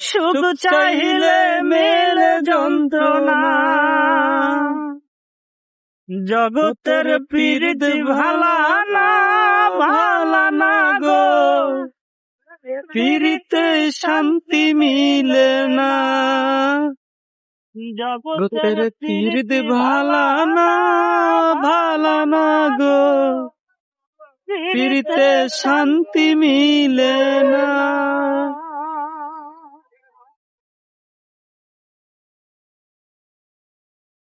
সুখ চাইলে মেলে যন্ত্রণা। জগতের পীড়িত ভালা না ভালা না গো। পীড়িতে শান্তি মিলে না। জগতের পীড়িত ভালা না ভালা না গো। পীড়িতে শান্তি মিলে না।